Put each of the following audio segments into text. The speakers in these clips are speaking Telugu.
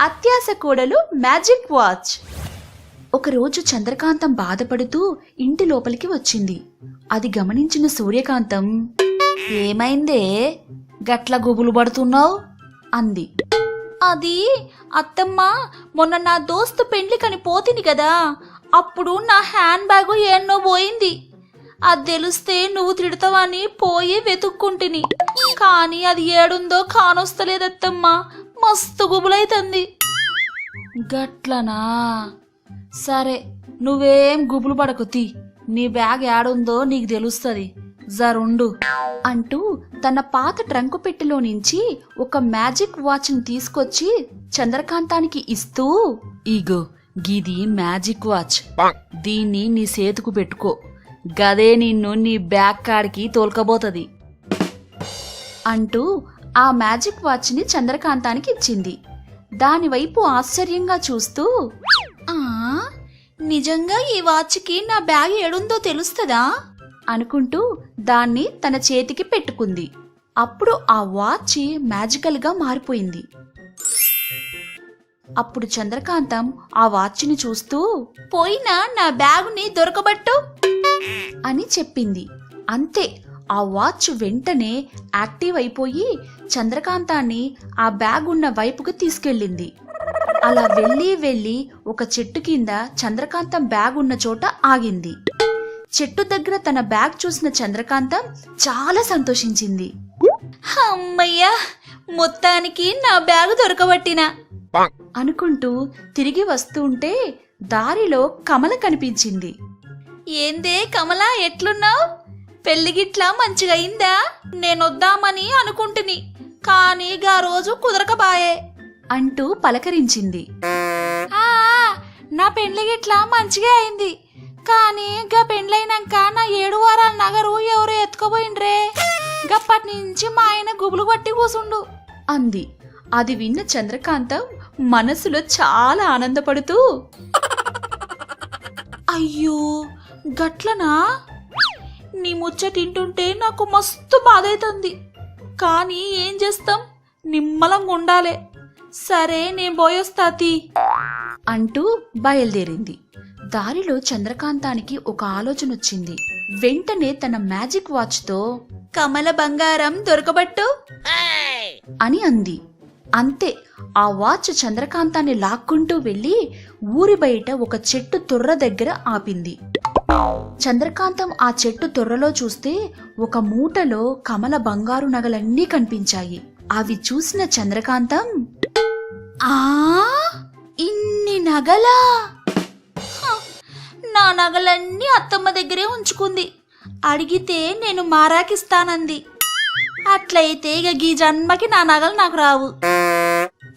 అత్యాస కోడలు మ్యాజిక్ వాచ్. ఒకరోజు చంద్రకాంతం బాధపడుతూ ఇంటి లోపలికి వచ్చింది. అది గమనించిన సూర్యకాంతం ఏమైందే? గట్ల గుబులు పడుతున్నావు? అంది. అది అత్తమ్మ మొన్న నా దోస్తు పెండ్లికని పోతిని కదా అప్పుడు నా హ్యాండ్ బ్యాగు ఎన్నో పోయింది అది తెలిస్తే నువ్వు తిడతావని పోయి వెతుక్కుంటిని. కానీ అది ఏడుందో కానొస్తలేదత్తమ్మా. మస్తు గుబులైతుంది. గట్లనా? సరే నువ్వేం గుబులు పడకు తీ. నీ బ్యాగ్ ఏడుందో నీకు తెలుస్తుంది. జరుండు. అంటూ తన పాత ట్రంకు పెట్టెలో నుంచి ఒక మ్యాజిక్ వాచ్ని తీసుకొచ్చి చంద్రకాంతానికి ఇస్తూ ఇగో గిది మ్యాజిక్ వాచ్. దీన్ని నీ సేతుకు పెట్టుకో. గదే నిన్ను నీ బ్యాగ్ కాడికి తోల్కబోతది. అంటూ ఆ మ్యాజిక్ వాచ్ని చంద్రకాంతానికి ఇచ్చింది. దానివైపు ఆశ్చర్యంగా చూస్తూ ఆ నిజంగా ఈ వాచ్కి నా బ్యాగ్ ఏడుందో తెలుస్తుందా? అనుకుంటూ దాన్ని తన చేతికి పెట్టుకుంది. అప్పుడు ఆ వాచ్ మ్యాజికల్గా మారిపోయింది. అప్పుడు చంద్రకాంతం ఆ వాచ్ని చూస్తూ పోయినా నా బ్యాగుని దొరకబట్టు? అని చెప్పింది. అంతే ఆ వాచ్ వెంటనే యాక్టివ్ అయిపోయి చంద్రకాంతాన్ని ఆ బ్యాగ్ ఉన్న వైపుకు తీసుకెళ్ళింది. అలా వెళ్ళి వెళ్ళి ఒక చెట్టు కింద చంద్రకాంతం బ్యాగ్ ఉన్న చోట ఆగింది. చెట్టు దగ్గర తన బ్యాగ్ చూసిన చంద్రకాంతం చాలా సంతోషించింది. అమ్మయ్యా మొత్తానికి నా బ్యాగ్ దొరకబట్టినా అనుకుంటూ తిరిగి వస్తుంటే దారిలో కమల కనిపించింది. ఏందే కమల ఎట్లున్నావు? పెళ్ళిగిట్లా మంచిగా అయిందా నేనొద్దామని అనుకుంటుని. కానీ గా రోజు కుదరకబాయే అంటూ పలకరించింది. "ఆ, నా పెండ్లి గిట్లా మంచిగా అయింది. కానీ గా పెండ్లైనాక నా ఏడు వారాల నగరు ఎవరు ఎత్తుకుపోయిండ్రే. గప్పటి నుంచి మా ఆయన గుబులు పట్టి కూసుండు. అంది. అది విన్న చంద్రకాంతం మనసులో చాలా ఆనందపడుతూ అయ్యో గట్లనా? నీ ముచ్చ తింటుంటే నాకు మస్తు బాధ అవుతుంది కానీ ఏం చేస్తాం? నిమ్మలంగా ఉండాలే. సరే నేను పోయొస్తా తీ. అంటూ బయలుదేరింది. దారిలో చంద్రకాంతానికి ఒక ఆలోచన వచ్చింది. వెంటనే తన మ్యాజిక్ వాచ్తో కమల బంగారం దొరకబట్టు? అని అంది. అంతే ఆ వాచ్ చంద్రకాంతాన్ని లాక్కుంటూ వెళ్ళి ఊరి బయట ఒక చెట్టు తొర్ర దగ్గర ఆపింది. చంద్రకాంతం ఆ చెట్టు తొర్రలో చూస్తే ఒక మూటలో కమల బంగారు నగలన్నీ కనిపించాయి. అవి చూసిన చంద్రకాంతం ఆ ఇన్ని నగలా? నా నగలన్నీ అత్తమ్మ దగ్గరే ఉంచుకుంది. అడిగితే నేను మారాకిస్తానంది. అట్లయితే ఇక గీ జన్మకి నా నగలు నాకు రావు.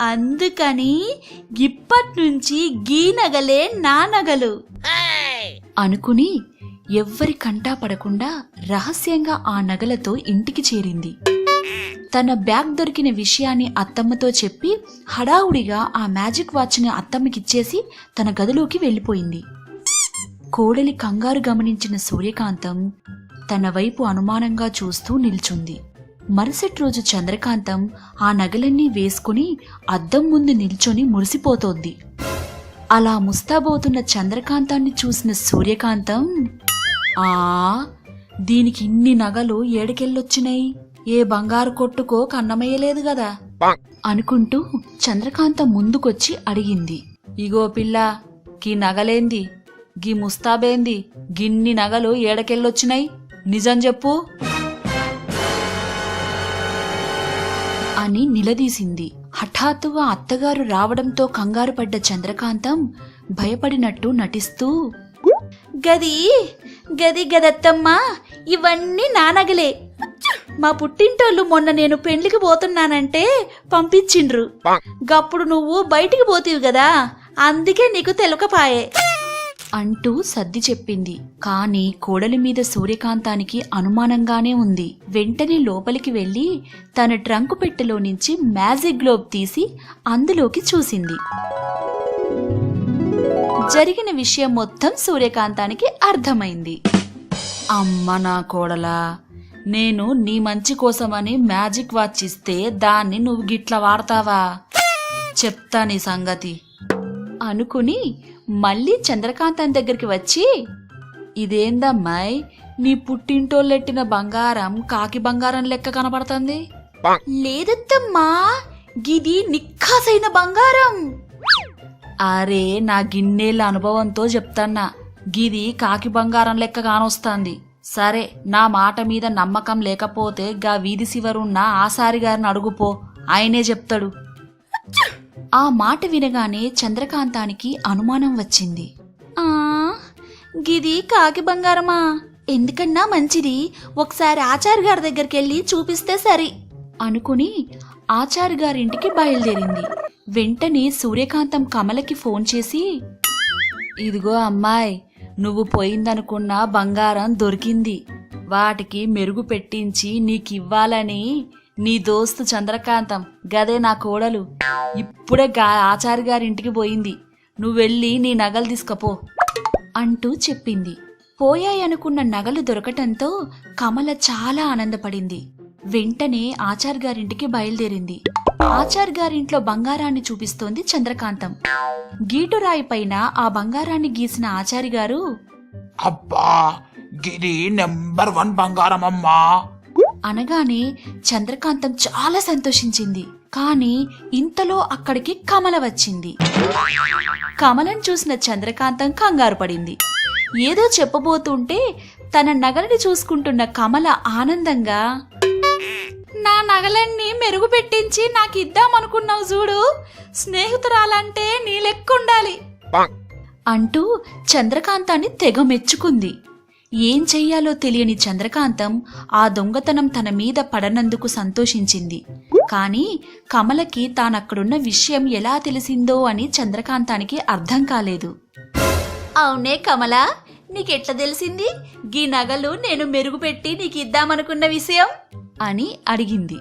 అందుకని ఇప్పటి నుంచి గీ నగలే నా నగలు. అనుకుని ఎవ్వరి కంటా పడకుండా రహస్యంగా ఆ నగలతో ఇంటికి చేరింది. తన బ్యాగ్ దొరికిన విషయాన్ని అత్తమ్మతో చెప్పి హడావుడిగా ఆ మ్యాజిక్ వాచ్ని అత్తమ్మకిచ్చేసి తన గదిలోకి వెళ్ళిపోయింది. కోడలి కంగారు గమనించిన సూర్యకాంతం తన వైపు అనుమానంగా చూస్తూ నిల్చుంది. మరుసటి రోజు చంద్రకాంతం ఆ నగలన్నీ వేసుకుని అద్దం ముందు నిల్చొని మురిసిపోతోంది. అలా ముస్తాబోతున్న చంద్రకాంతాన్ని చూసిన సూర్యకాంతం ఆ దీనికి ఇన్ని నగలు ఏడికెళ్ళొచ్చినాయి ఏ బంగారు కొట్టుకో కన్నమయ్యలేదు గదా. అనుకుంటూ చంద్రకాంతం ముందుకొచ్చి అడిగింది ఇగో పిల్ల గీ నగలేంది? గీ ముస్తాబేంది? గిన్ని నగలు ఏడకెళ్ళొచ్చినాయి నిజం చెప్పు అని నిలదీసింది. హఠాత్తుగా అత్తగారు రావడంతో కంగారు పడ్డ చంద్రకాంతం భయపడినట్టు నటిస్తూ గది గది గదత్తమ్మా ఇవన్నీ నానగలే. మా పుట్టింటోళ్ళు మొన్న నేను పెండ్లికి పోతున్నానంటే పంపించిండ్రు. గప్పుడు నువ్వు బయటికి పోతీవి కదా అందుకే నీకు తెలకపాయే. అంటూ సర్ది చెప్పింది. కాని కోడలి మీద సూర్యకాంతానికి అనుమానంగానే ఉంది. వెంటనే లోపలికి వెళ్ళి తన ట్రంకు పెట్టెలో నుంచి మ్యాజిక్ గ్లోబ్ తీసి అందులోకి చూసింది. జరిగిన విషయం మొత్తం సూర్యకాంతానికి అర్థమైంది. అమ్మ నా కోడలా నేను నీ మంచి కోసమని మ్యాజిక్ వాచ్ ఇస్తే దాన్ని నువ్వు గిట్ల వాడతావా? చెప్తా నీ సంగతి. అనుకుని మళ్ళీ చంద్రకాంతం దగ్గరికి వచ్చి ఇదేందమ్మాయి నీ పుట్టింటోళ్ళెట్టిన బంగారం కాకి బంగారం లెక్క కనపడుతుంది లేదత్తమ్మా గిది నిక్కాసైన బంగారం. అరే నా గిన్నేళ్ళ అనుభవంతో చెప్తాన్నా గిది కాకి బంగారం లెక్క కానొస్తాంది. సరే నా మాట మీద నమ్మకం లేకపోతే గా వీధి శివరున్న ఆసారి గారిని అడుగుపో ఆయనే చెప్తాడు. ఆ మాట వినగానే చంద్రకాంతానికి అనుమానం వచ్చింది. ఆ గిది కాకి బంగారమా? ఎందుకన్నా మంచిది? ఒకసారి ఆచార్య గారి దగ్గరికి వెళ్ళి చూపిస్తే సరి అనుకుని ఆచార్య గారింటికి బయలుదేరింది. వెంటనే సూర్యకాంతం కమలకి ఫోన్ చేసి ఇదిగో అమ్మాయి నువ్వు పోయిందనుకున్న బంగారం దొరికింది. వాటికి మెరుగు పెట్టించి నీకివ్వాలని నీ దోస్తు చంద్రకాంతం గదే నా కోడలు. ఇప్పుడే గా ఆచారి గారింటికి పోయింది. నువ్వెళ్ళి నీ నగలు తీసుకపో అంటూ చెప్పింది. పోయాయనుకున్న నగలు దొరకటంతో కమల చాలా ఆనందపడింది. వెంటనే ఆచార్ గారింటికి బయలుదేరింది. ఆచార్ గారింట్లో బంగారాన్ని చూపిస్తోంది చంద్రకాంతం. గీటురాయి పైన ఆ బంగారాన్ని గీసిన ఆచారి గారు అబ్బా గిరి నెంబర్ వన్ బంగారం అమ్మా అనగానే చంద్రకాంతం చాలా సంతోషించింది. కానీ ఇంతలో అక్కడికి కమల వచ్చింది. కమలం చూసిన చంద్రకాంతం కంగారు పడింది. ఏదో చెప్పబోతుంటే తన నగలని చూసుకుంటున్న కమల ఆనందంగా నా నగలన్నీ మెరుగు పెట్టించి నాకు ఇద్దామనుకున్నావు చూడు. స్నేహితురాలంటే నీ లెక్కుండాలి. అంటూ చంద్రకాంతాన్ని తెగ మెచ్చుకుంది. ఏం చెయ్యాలో తెలియని చంద్రకాంతం ఆ దొంగతనం తన మీద పడనందుకు సంతోషించింది. కాని కమలకి తానక్కడున్న విషయం ఎలా తెలిసిందో అని చంద్రకాంతానికి అర్థం కాలేదు. అవునే కమల నీకెట్లా తెలిసింది? గీ నగలు నేను మెరుగుపెట్టి నీకు ఇద్దామనుకున్న విషయం? అని అడిగింది.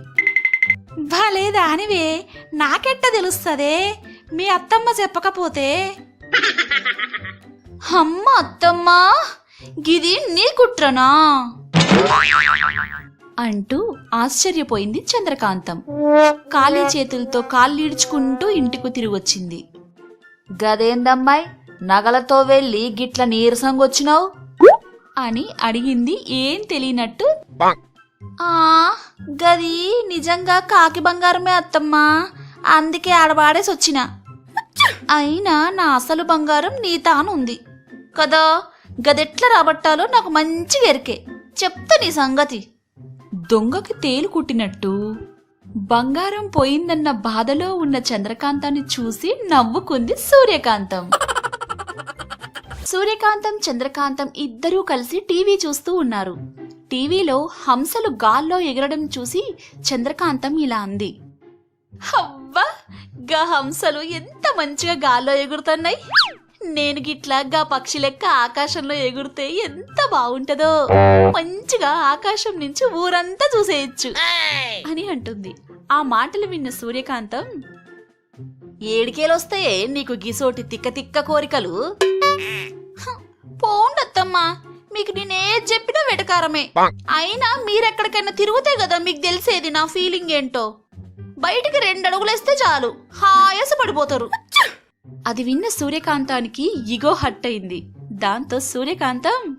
భలే దానివే నాకెట్ట తెలుస్తదే? మీ అత్తమ్మ చెప్పకపోతే? అమ్మ అత్తమ్మా! గిది నీ కుట్రనా? అంటూ ఆశ్చర్యపోయింది చంద్రకాంతం. ఖాళీ చేతులతో కాళ్ళీడ్చుకుంటూ ఇంటికి తిరిగొచ్చింది. గదేందమ్మాయి? నగలతో వెళ్ళి గిట్ల నీరసంగొచ్చినావు? అని అడిగింది ఏం తెలియనట్టు. ఆ గది నిజంగా కాకి బంగారమే అత్తమ్మా. అందుకే ఆడబాడేసి వచ్చిన అయినా నా అసలు బంగారం నీ తానుంది. కదా? గదెట్లా రాబట్టాలో నాకు మంచి ఎరికే చెప్తా నీ సంగతి. దొంగకి తేలు కుట్టినట్టు. బంగారం పోయిందన్న బాధలో ఉన్న చంద్రకాంతాన్ని చూసి నవ్వుకుంది సూర్యకాంతం. సూర్యకాంతం చంద్రకాంతం ఇద్దరూ కలిసి టీవీ చూస్తూ ఉన్నారు. టీవీలో హంసలు గాల్లో ఎగరడం చూసి చంద్రకాంతం ఇలా అంది. అవ్వా గా హంసలు ఎంత మంచిగా గాల్లో ఎగురుతున్నాయి. నేను గిట్లా గా పక్షి లెక్క ఆకాశంలో ఎగురితే ఎంత బాగుంటదో. మంచిగా ఆకాశం నుంచి ఊరంతా చూసేయచ్చు. అని అంటుంది. ఆ మాటలు విన్న సూర్యకాంతం ఏడికేలొస్తాయే నీకు గిసోటి తిక్క తిక్క కోరికలు? పోండత్తమ్మా మీకు నేనేది చెప్పినా వెటకారమే. అయినా మీరెక్కడికైనా తిరుగుతే కదా మీకు తెలిసేది నా ఫీలింగ్ ఏంటో. బయటికి రెండు అడుగులేస్తే చాలు. హాయస పడిపోతారు అది విన్న సూర్యకాంతానికి ఇగో హట్ అయింది దాంతో సూర్యకాంతం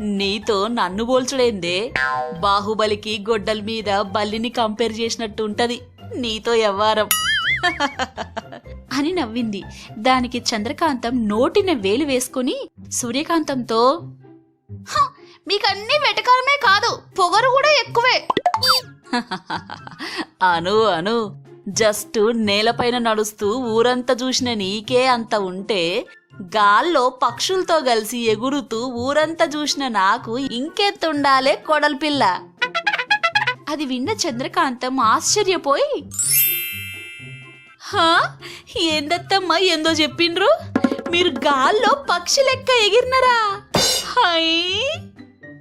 నీతో నన్ను పోల్చుడేందే బాహుబలికి గొడ్డల మీద బల్లిని కంపేర్ చేసినట్టు ఉంటది. నీతో ఎవ్వారం. అని నవ్వింది. దానికి చంద్రకాంతం నోటిన వేలు వేసుకుని సూర్యకాంతంతో మీకన్నీ వెటకారమే కాదు పొగరు కూడా ఎక్కువే. అను అను జస్ట్ నేలపైన నడుస్తూ ఊరంతా చూసిన నీకే అంత ఉంటే గాల్లో పక్షులతో కలిసి ఎగురుతూ ఊరంతా చూసిన నాకు ఇంకెత్తుండాలే కొడల్ పిల్ల. అది విన్న చంద్రకాంతం ఆశ్చర్యపోయి హా? ఏందత్తమ్మా ఏందో చెప్పిండ్రు? మీరు గాల్లో పక్షి లెక్క ఎగిరినరా? హై!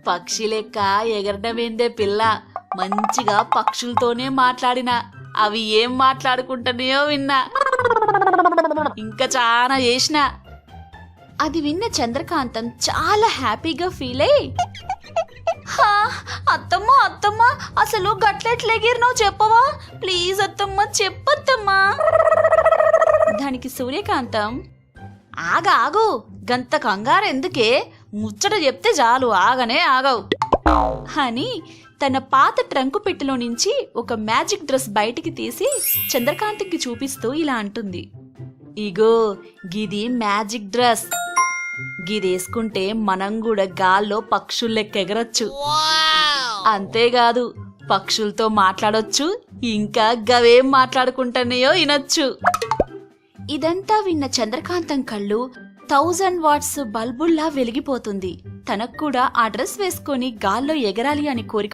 పక్షి లెక్క ఎగరడమేందే పిల్ల? మంచిగా పక్షులతోనే మాట్లాడిన. అవి ఏం మాట్లాడుకుంటున్నాయో విన్నా. ఇంకా చాలా చేసిన. అది విన్న చంద్రకాంతం చాలా హ్యాపీగా ఫీల్ అయ్యి హా, అత్తమ్మ అత్తమ్మ అసలు గట్లెట్లెగిరినావు చెప్పవా? ప్లీజ్ అత్తమ్మ చెప్పత్తమ్మా దానికి సూర్యకాంతం ఆగ ఆగు గంత కంగారు ఎందుకే ముచ్చట చెప్తే చాలు ఆగనే ఆగవు. అని తన పాత ట్రంకు పెట్టెలో నుంచి ఒక మ్యాజిక్ డ్రెస్ బయటికి తీసి చంద్రకాంత్కి చూపిస్తూ ఇలా అంటుంది. ఇగో గిది మ్యాజిక్ డ్రెస్. గిదేసుకుంటే మనం కూడా గాల్లో పక్షుల్లెక్కెగరచ్చు అంతేకాదు పక్షులతో మాట్లాడొచ్చు ఇంకా గవేం మాట్లాడుకుంటున్నాయో వినొచ్చు. ఇదంతా విన్న చంద్రకాంతం కళ్ళు థౌజండ్ వాట్స్ బల్బుల్లా వెలిగిపోతుంది. తనకు కూడా ఆ డ్రెస్ వేసుకొని గాల్లో ఎగరాలి అని కోరిక